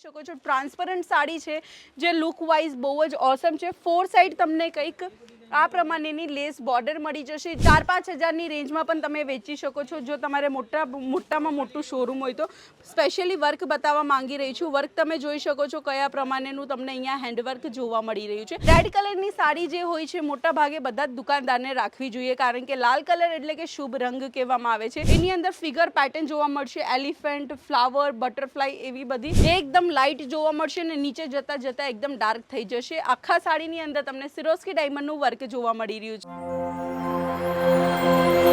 જોઈ શકો છો. ટ્રાન્સપરન્ટ સાડી છે, જે લુક વાઇઝ બહુ જ ઓસમ છે. ફોર સાઈડ તમને કંઈક આ પ્રમાણેની લેસ બોર્ડર મળી જશે. ચાર પાંચ હજારની રેન્જમાં પણ તમે વેચી શકો છો. જો તમારે મોટા મોટામાં મોટું શોરૂમ હોય તો સ્પેશિયલી વર્ક બતાવવા માંગી રહી છું. વર્ક તમે જોઈ શકો છો કયા પ્રમાણેનું તમને અહીંયા હેન્ડવર્ક જોવા મળી રહ્યું છે. રેડ કલરની સાડી જે હોય છે, મોટા ભાગે બધા જ દુકાનદારને રાખવી જોઈએ, કારણ કે લાલ કલર એટલે કે શુભ રંગ કહેવામાં આવે છે. એની અંદર ફિગર પેટર્ન જોવા મળશે એલિફન્ટ ફ્લાવર બટરફ્લાય એવી બધી. એકદમ લાઇટ જોવા મળશે ને નીચે જતા જતા એકદમ ડાર્ક થઈ જશે. આખા સાડીની અંદર તમને સિરોસ્કી ડાયમંડનું વર્ક જોવા મળી રહ્યું છે.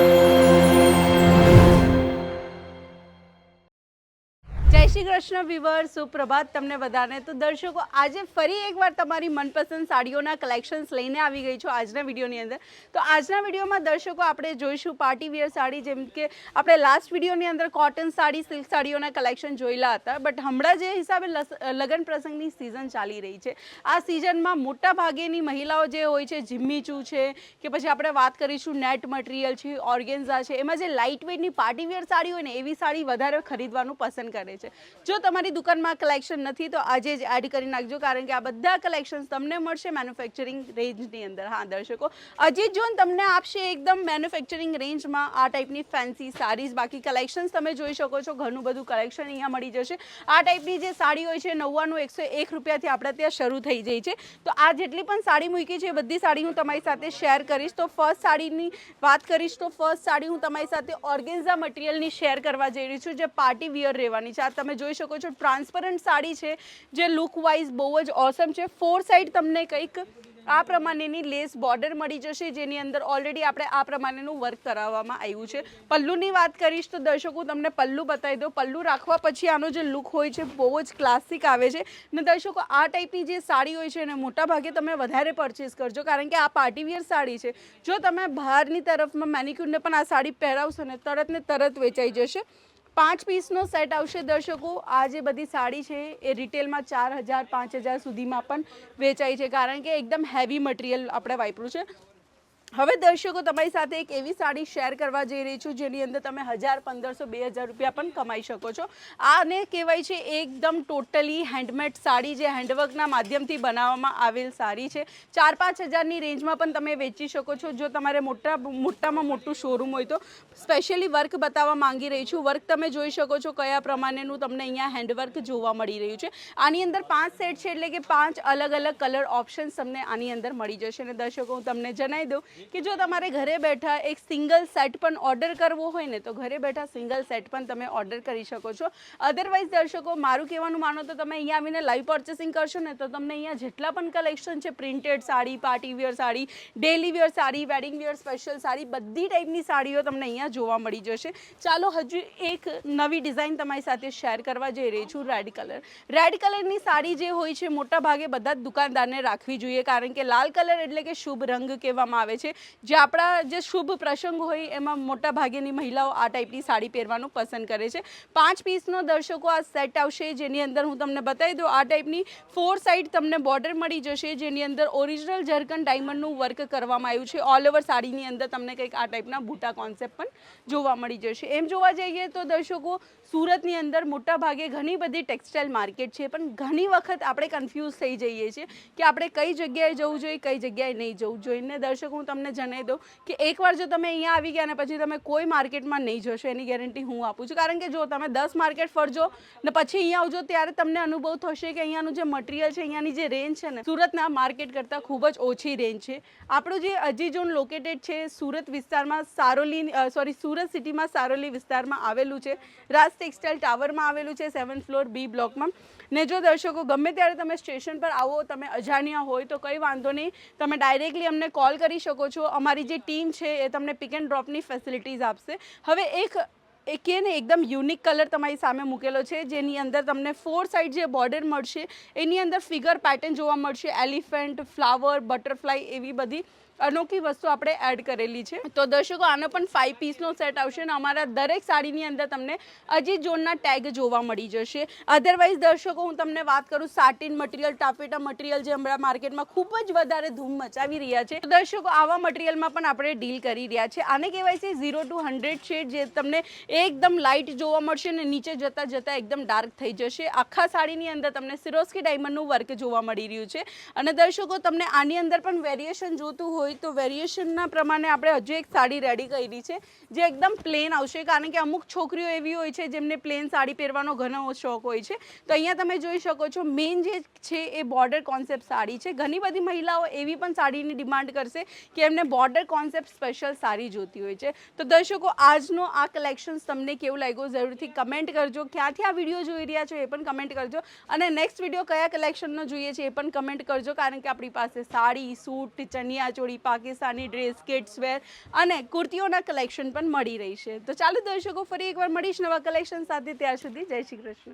શ્રી કૃષ્ણ વિવર સુપ્રભાત તમને બધાને. તો દર્શકો, આજે ફરી એકવાર તમારી મનપસંદ સાડીઓના કલેક્શન્સ લઈને આવી ગઈ છું આજના વિડીયોની અંદર. તો આજના વિડીયોમાં દર્શકો, આપણે જોઈશું પાર્ટી વેર સાડી, જેમ કે આપણે લાસ્ટ વિડીયોની અંદર કોટન સાડી સિલ્ક સાડીઓના કલેક્શન જોયેલા હતા. બટ હમણાં જે હિસાબે લગ્ન પ્રસંગની સિઝન ચાલી રહી છે. આ સિઝનમાં મોટા ભાગેની મહિલાઓ જે હોય છે, જિમ્મીચુ છે, કે પછી આપણે વાત કરીશું નેટ મટીરિયલ છે ઓર્ગેન્ઝા છે, એમાં જે લાઇટ વેટની પાર્ટી વેર સાડી હોય ને, એવી સાડી વધારે ખરીદવાનું પસંદ કરે છે. જો તમારી દુકાનમાં કલેક્શન નથી, તો આજે જ એડ કરી નાખજો, કારણ કે આ બધા કલેક્શન્સ તમને મળશે મેન્યુફેક્ચરિંગ રેન્જની અંદર. હા, દર્શકો અજીત જોન તમને આપશે એકદમ મેન્યુફેક્ચરિંગ રેન્જમાં આ ટાઈપની ફેન્સી સાડીઝ બાકી કલેક્શન્સ તમે જોઈ શકો છો, ઘણું બધું કલેક્શન અહીંયા મળી જશે. આ ટાઈપની જે સાડી હોય છે, નવ્વાણું, એકસો એક રૂપિયાથી આપણે ત્યાં શરૂ થઈ જાય છે. તો આ જેટલી પણ સાડી મૂકી છે બધી સાડી હું તમારી સાથે શેર કરીશ. તો ફર્સ્ટ સાડીની વાત કરીશ, તો ફર્સ્ટ સાડી હું તમારી સાથે ઓર્ગેન્ઝા મટીરિયલની શેર કરવા જઈ રહી છું, જે પાર્ટી વિયર રહેવાની છે. આ તમે જોઈ શકો છો ટ્રાન્સપરન્ટ સાડી છે, જે લુક વાઇઝ બહુ જ ઓસમ છે. ફોર સાઈડ તમને કંઈક આ પ્રમાણેની લેસ બોર્ડર મળી જશે, જેની અંદર ઓલરેડી આપણે આ પ્રમાણેનું વર્ક કરાવવામાં આવ્યું છે. પલ્લુની વાત કરીશ તો દર્શકો, તમને પલ્લુ બતાવી દો પલ્લુ રાખવા પછી આનો જે લુક હોય છે, બહુ જ ક્લાસિક આવે છે. ને દર્શકો, આ ટાઈપની જે સાડી હોય છે ને મોટા ભાગે તમે વધારે પરચેસ કરજો, કારણ કે આ પાર્ટી વેર સાડી છે. જો તમે બહારની તરફમાં મેનિક્યુરને પણ આ સાડી પહેરાવશો ને, તરત ને તરત વેચાઈ જશે. પાંચ પીસનો સેટ આવશે દર્શકો. આ જે બધી સાડી છે, એ રિટેલમાં ચાર હજાર, પાંચ હજાર સુધીમાં પણ વેચાય છે. કારણ કે એકદમ હેવી મટીરિયલ આપણે વાપર્યું છે. હવે દર્શકો, તમારી સાથે એક એવી સાડી શેર કરવા જઈ રહી છું, જેની અંદર તમે હજાર પંદરસો બે હજાર રૂપિયા પણ કમાઈ શકો છો. આને કહેવાય છે એકદમ ટોટલી હેન્ડમેડ સાડી, જે હેન્ડવર્કના માધ્યમથી બનાવવામાં આવેલ સાડી છે. ચાર પાંચ હજારની રેન્જમાં પણ તમે વેચી શકો છો. જો તમારે મોટા, મોટામાં મોટું શોરૂમ હોય તો સ્પેશિયલી વર્ક બતાવવા માંગી રહી છું. વર્ક તમે જોઈ શકો છો કયા પ્રમાણેનું તમને અહીંયા હેન્ડવર્ક જોવા મળી રહ્યું છે. આની અંદર પાંચ સેટ છે, એટલે કે પાંચ અલગ અલગ કલર ઓપ્શન્સ તમને આની અંદર મળી જશે. અને દર્શકો, હું તમને જણાવી દઉં કે જો તમારે ઘરે બેઠા એક સિંગલ સેટ પણ ઓર્ડર કરવો હોય ને, તો ઘરે બેઠા સિંગલ સેટ પણ તમે ઓર્ડર કરી શકો છો. અધરવાઇઝ દર્શકો, મારું કહેવાનું માનો તો તમે અહીંયા આવીને લાઈવ પર્ચેસિંગ કરશો ને, તો તમને અહીંયા જેટલા પણ કલેક્શન છે printed sari party wear sari daily wear sari wedding wear special sari, બધી ટાઈપની સાડીઓ તમને અહીંયા જોવા મળી જશે. ચાલો, હજુ એક નવી ડિઝાઇન તમારી સાથે શેર કરવા જઈ રહી છું રેડ કલર રેડ કલરની સાડી જે હોય છે, મોટા ભાગે બધા જ દુકાનદારને રાખવી જોઈએ, કારણ કે લાલ કલર એટલે કે શુભ રંગ કહેવામાં આવે છે. જે આપણા જે શુભ પ્રસંગ હોય, એમાં મોટા ભાગેની મહિલાઓ આ ટાઈપની સાડી પહેરવાનું પસંદ કરે છે. પાંચ પીસનો દર્શકો આ સેટ આવશે. જેની અંદર હું તમને બતાવી દઉં, આ ટાઈપની ફોર સાઈડ તમને બોર્ડર મળી જશે. જેની અંદર ઓરિજિનલ જર્કન ડાયમંડનું વર્ક કરવામાં આવ્યું છે. ઓલ ઓવર સાડીની અંદર તમને કંઈક આ ટાઈપના બૂટા કોન્સેપ્ટ પણ જોવા મળી જશે. એમ જોવા જઈએ તો દર્શકો, સુરતની અંદર મોટા ભાગે ઘણી બધી ટેક્સટાઇલ માર્કેટ છે. પણ ઘણી વખત આપણે કન્ફ્યુઝ થઈ જઈએ છીએ કે આપણે કઈ જગ્યાએ જવું જોઈએ, કઈ જગ્યાએ નહીં જવું જોઈએ. ને દર્શકો, હું જણાવી દઉં કે એકવાર જો તમે અહીંયા આવી ગયા ને પછી તમે કોઈ માર્કેટમાં નહીં જશો, એની ગેરંટી હું આપું છું. કારણ કે જો તમે દસ માર્કેટ ફરજો ને પછી અહીંયા આવજો, ત્યારે તમને અનુભવ થશે કે અહીંયાનું જે મટીરિયલ છે, અહીંયાની જે રેન્જ છે ને, સુરતના માર્કેટ કરતાં ખૂબ જ ઓછી રેન્જ છે. આપણું જે અજી ઝોન લોકેટેડ છે સુરત વિસ્તારમાં, સારોલી સોરી સુરત સિટીમાં સારોલી વિસ્તારમાં આવેલું છે. રાજ ટેક્સટાઇલ ટાવરમાં આવેલું છે સેવન ફ્લોર બી બ્લોકમાં ને જો દર્શકો ગમે ત્યારે તમે સ્ટેશન પર આવો, તમે અજાણ્યા હોય તો કંઈ વાંધો નહીં. તમે ડાયરેક્ટલી અમને કોલ કરી શકો છો, અમારી જે ટીમ છે એ તમને પિક એન્ડ ડ્રોપની ફેસિલિટીઝ આપશે. હવે એક એ કે ને એકદમ યુનિક કલર તમારી સામે મૂકેલો છે, જેની અંદર તમને ફોર સાઈડ જે બોર્ડર મળશે, એની અંદર ફિગર પેટર્ન જોવા મળશે એલિફન્ટ ફ્લાવર બટરફ્લાય એવી બધી અનોખી વસ્તુ આપણે એડ કરેલી છે. તો દર્શકો, આનો પણ ફાઈવ પીસનો સેટ આવશે અને અમારા દરેક સાડીની અંદર તમને અજીત જોનના ટેગ જોવા મળી જશે. અધરવાઇઝ દર્શકો, હું તમને વાત કરું સાટિન મટીરિયલ ટાફેટા મટીરિયલ જે હમણાં માર્કેટમાં ખૂબ જ વધારે ધૂમ મચાવી રહ્યા છે. તો દર્શકો, આવા મટીરિયલમાં પણ આપણે ડીલ કરી રહ્યા છે. આને કહેવાય છે ઝીરો ટુ હંડ્રેડ શેડ જે તમને એકદમ લાઇટ જોવા મળશે અને નીચે જતાં જતાં એકદમ ડાર્ક થઈ જશે. આખા સાડીની અંદર તમને સિરોસ્કી ડાયમંડનું વર્ક જોવા મળી રહ્યું છે. અને દર્શકો, તમને આની અંદર પણ વેરિએશન જોતું હોય તો વેરિએશનના પ્રમાણે આપણે હજુ એક સાડી રેડી કરી છે, જે એકદમ પ્લેન આવશે. કારણ કે અમુક છોકરીઓ એવી હોય છે જેમને પ્લેન સાડી પહેરવાનો ઘણો શોખ હોય છે. તો અહીંયા તમે જોઈ શકો છો મેઇન જે છે એ બોર્ડર કોન્સેપ્ટ સાડી છે. ઘણી બધી મહિલાઓ એવી પણ સાડીની ડિમાન્ડ કરશે કે એમને બોર્ડર કોન્સેપ્ટ સ્પેશિયલ સાડી જોતી હોય છે. તો દર્શકો, આજનો આ કલેક્શન્સ તમને કેવું લાગ્યું જરૂરથી કમેન્ટ કરજો. ક્યાંથી આ વીડિયો જોઈ રહ્યા છો એ પણ કમેન્ટ કરજો. અને નેક્સ્ટ વીડિયો કયા કલેક્શનનો જોઈએ છે એ પણ કમેન્ટ કરજો. કારણ કે આપણી પાસે sari, suit chaniya choli Pakistani dress kids wear અને કુર્તીઓના કલેક્શન પણ મળી રહી છે. તો ચાલો દર્શકો ફરી એકવાર મળીશ નવા કલેક્શન સાથે. ત્યાર સુધી જય શ્રી કૃષ્ણ.